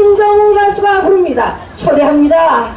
신정우 가수가 부릅니다. 초대합니다.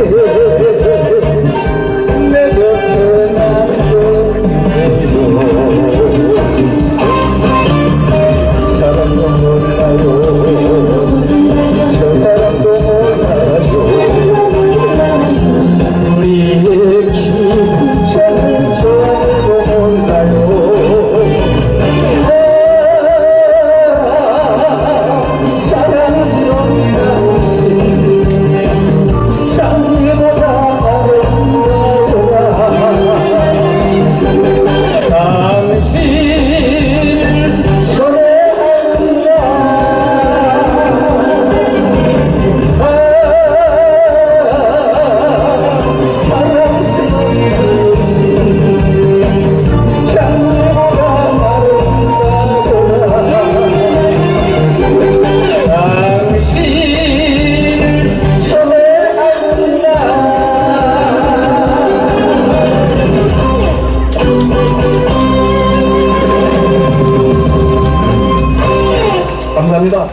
Deus. 감사합니다.